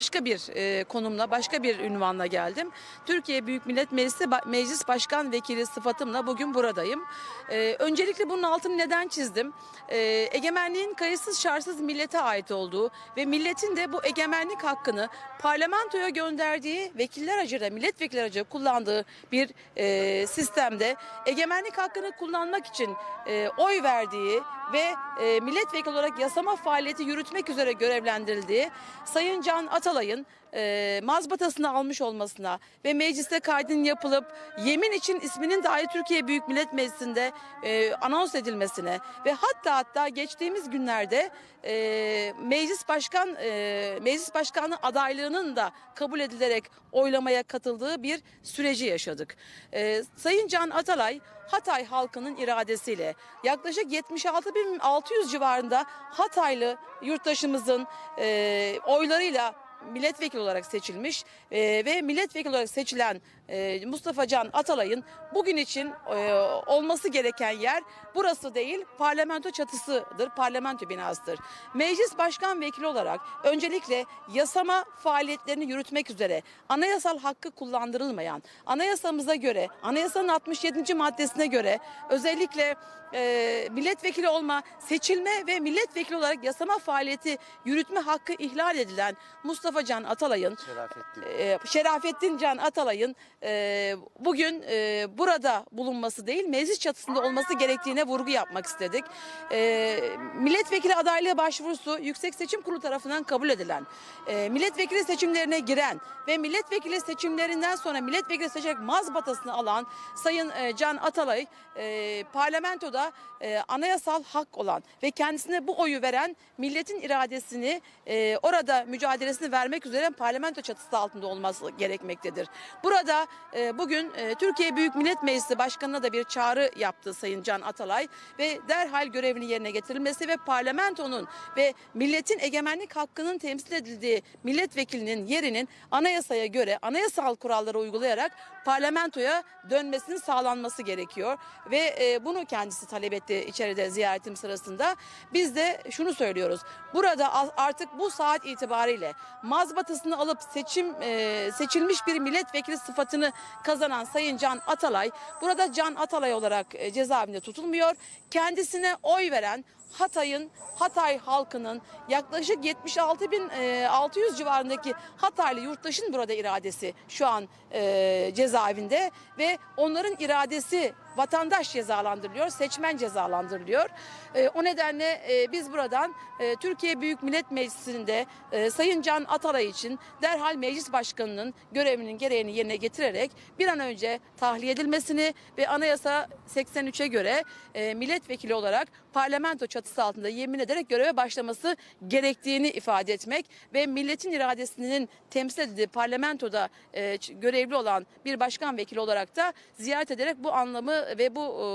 başka bir e, konumla, başka bir ünvanla geldim. Türkiye Büyük Millet Meclisi Meclis Başkan Vekili sıfatımla bugün buradayım. E, öncelikle bunun altını neden çizdim? E, egemenliğin kayıtsız şartsız millete ait olduğu ve milletin de bu egemenlik hakkını parlamentoya gönderdiği vekiller aracılığıyla, milletvekili aracılığıyla kullandığı bir e, sistemde egemenlik hakkını kullanmak için e, oy verdiği ve e, milletvekili olarak yasama faaliyeti yürütmek üzere görevlendirildiği Sayın Can Atalay'ın e, mazbatasını almış olmasına ve mecliste kaydının yapılıp yemin için isminin dahi Türkiye Büyük Millet Meclisi'nde e, anons edilmesine ve hatta hatta geçtiğimiz günlerde e, meclis başkan e, meclis başkanı adaylığının da kabul edilerek oylamaya katıldığı bir süreci yaşadık. E, Sayın Can Atalay Hatay halkının iradesiyle yaklaşık 76.600 civarında Hataylı yurttaşımızın e, oylarıyla milletvekili olarak seçilmiş ve milletvekili olarak seçilen e, Mustafa Can Atalay'ın bugün için e, olması gereken yer burası değil parlamento çatısıdır, parlamento binasıdır. Meclis başkan vekili olarak öncelikle yasama faaliyetlerini yürütmek üzere anayasal hakkı kullandırılmayan, anayasamıza göre, anayasanın 67. maddesine göre özellikle e, milletvekili olma, seçilme ve milletvekili olarak yasama faaliyeti yürütme hakkı ihlal edilen Mustafa Can Atalay'ın Şerafettin. e, Şerafettin Can Atalay'ın e, bugün e, burada bulunması değil meclis çatısında olması gerektiğine vurgu yapmak istedik. E, milletvekili adaylığı başvurusu Yüksek Seçim Kurulu tarafından kabul edilen, e, milletvekili seçimlerine giren ve milletvekili seçimlerinden sonra milletvekili seçerek mazbatasını alan Sayın e, Can Atalay e, parlamentoda e, anayasal hak olan ve kendisine bu oyu veren milletin iradesini e, orada mücadelesini vermek üzere parlamento çatısı altında olması gerekmektedir. Burada e, bugün e, Türkiye Büyük Millet Meclisi Başkanı'na da bir çağrı yaptı Sayın Can Atalay ve derhal görevini yerine getirilmesi ve parlamentonun ve milletin egemenlik hakkının temsil edildiği milletvekilinin yerinin anayasaya göre anayasal kuralları uygulayarak parlamentoya dönmesinin sağlanması gerekiyor ve e, bunu kendisi talep etti içeride ziyaretim sırasında. Biz de şunu söylüyoruz. Burada artık bu saat itibariyle mazbatasını alıp seçim e, seçilmiş bir milletvekili sıfatını kazanan Sayın Can Atalay burada Can Atalay olarak e, cezaevinde tutulmuyor. Kendisine oy veren Hatay'ın Hatay halkının yaklaşık 76.600 civarındaki Hataylı yurttaşın burada iradesi şu an e, cezaevinde ve onların iradesi vatandaş cezalandırılıyor, seçmen cezalandırılıyor. E, o nedenle e, biz buradan e, Türkiye Büyük Millet Meclisi'nde e, Sayın Can Atalay için derhal meclis başkanının görevinin gereğini yerine getirerek bir an önce tahliye edilmesini ve anayasa 83'e göre e, milletvekili olarak parlamento çatısı altında yemin ederek göreve başlaması gerektiğini ifade etmek ve milletin iradesinin temsil edildiği parlamentoda e, görevli olan bir başkan vekili olarak da ziyaret ederek bu anlamı ve bu e,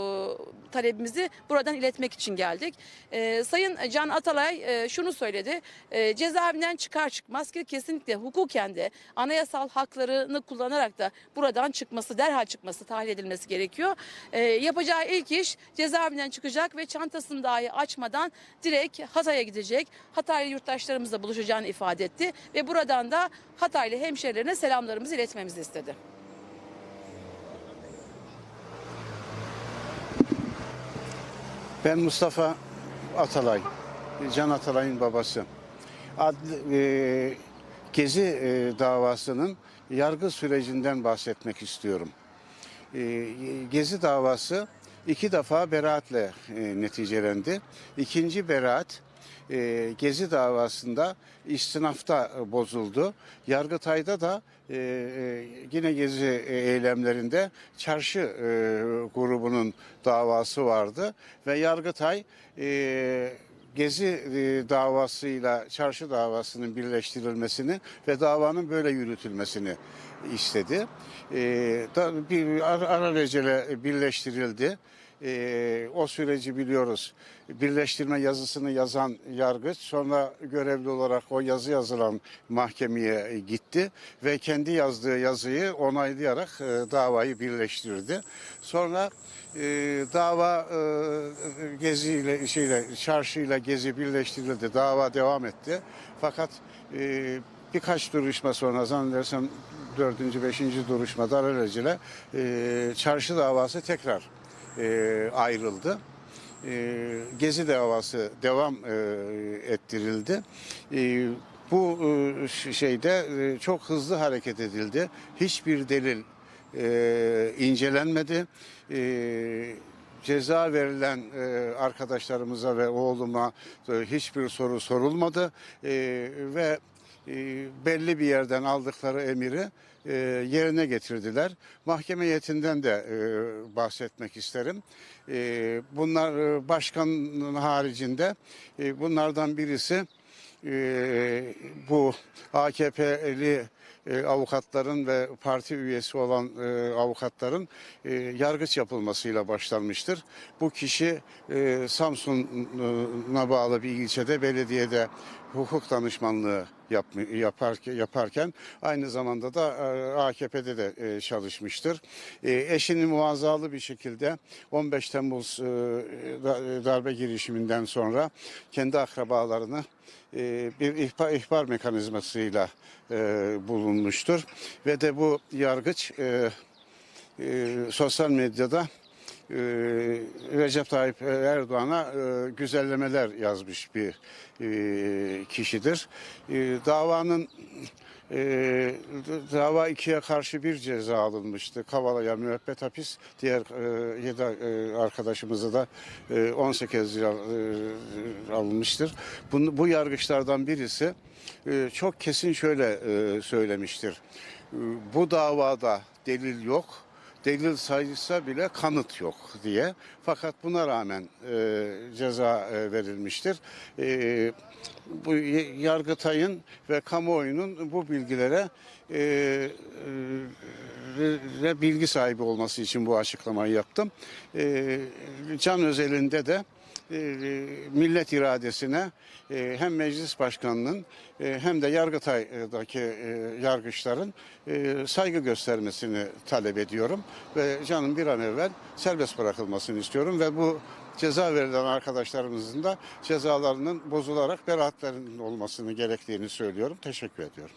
talebimizi buradan iletmek için geldik. E, Sayın Can Atalay e, şunu söyledi. Cezaevinden çıkar çıkmaz ki kesinlikle hukuken de anayasal haklarını kullanarak da buradan çıkması, derhal çıkması, tahliye edilmesi gerekiyor. Yapacağı ilk iş cezaevinden çıkacak ve çantasını dahi açmadan direkt Hatay'a gidecek. Hataylı yurttaşlarımızla buluşacağını ifade etti ve buradan da Hataylı hemşerilerine selamlarımızı iletmemizi istedi. Ben Mustafa Atalay, Can Atalay'ın babası. Adli, e, Gezi e, davasının yargı sürecinden bahsetmek istiyorum. E, Gezi davası iki defa beraatle e, neticelendi. İkinci beraat e, Gezi davasında istinafta e, bozuldu. Yargıtay'da da e, e, yine Gezi e, eylemlerinde çarşı e, grubunun davası vardı ve Yargıtay e, Gezi davasıyla çarşı davasının birleştirilmesini ve davanın böyle yürütülmesini istedi. E, bir ar- alelacele birleştirildi. E, o süreci biliyoruz. Birleştirme yazısını yazan yargıç sonra görevli olarak o yazı yazılan mahkemeye gitti ve kendi yazdığı yazıyı onaylayarak e, davayı birleştirdi. Sonra e, dava e, geziyle şeyle çarşıyla gezi birleştirildi. Dava devam etti. Fakat e, birkaç duruşma sonra zannedersem dördüncü, beşinci duruşmada alelacele e, çarşı davası tekrar e, ayrıldı. E, Gezi davası devam e, ettirildi. E, bu e, şeyde e, çok hızlı hareket edildi. Hiçbir delil e, incelenmedi. E, ceza verilen e, arkadaşlarımıza ve oğluma e, hiçbir soru sorulmadı E, ve e, belli bir yerden aldıkları emiri e, yerine getirdiler. Mahkeme heyetinden de e, bahsetmek isterim. E, bunlar başkanın haricinde bunlardan birisi bu AKP'li avukatların ve parti üyesi olan avukatların e, yargıç yapılmasıyla başlanmıştır. Bu kişi Samsun'a bağlı bir ilçede belediyede hukuk danışmanlığı yapma- yaparken, yaparken aynı zamanda da e, AKP'de de e, çalışmıştır. E, eşini muazzalı bir şekilde 15 Temmuz da- darbe girişiminden sonra kendi akrabalarını bir ihbar, ihbar mekanizmasıyla bulunmuştur. Ve de bu yargıç sosyal medyada e, Recep Tayyip Erdoğan'a e, güzellemeler yazmış bir e, kişidir. E, davanın e, dava ikiye karşı bir ceza alınmıştı. Kavala'ya müebbet hapis, diğer e, yedi e, arkadaşımıza da e, 18 yıl e, alınmıştır. Bunu, bu yargıçlardan birisi e, çok kesin şöyle e, söylemiştir. E, bu davada delil yok delil sayılsa bile kanıt yok diye. Fakat buna rağmen e, ceza e, verilmiştir. E, bu Yargıtay'ın ve kamuoyunun bu bilgilere e, e, bilgi sahibi olması için bu açıklamayı yaptım. E, can özelinde de millet iradesine e, hem meclis başkanının e, hem de Yargıtay'daki e, yargıçların e, saygı göstermesini talep ediyorum ve canım bir an evvel serbest bırakılmasını istiyorum ve bu ceza verilen arkadaşlarımızın da cezalarının bozularak beraatlerinin olmasını gerektiğini söylüyorum. Teşekkür ediyorum.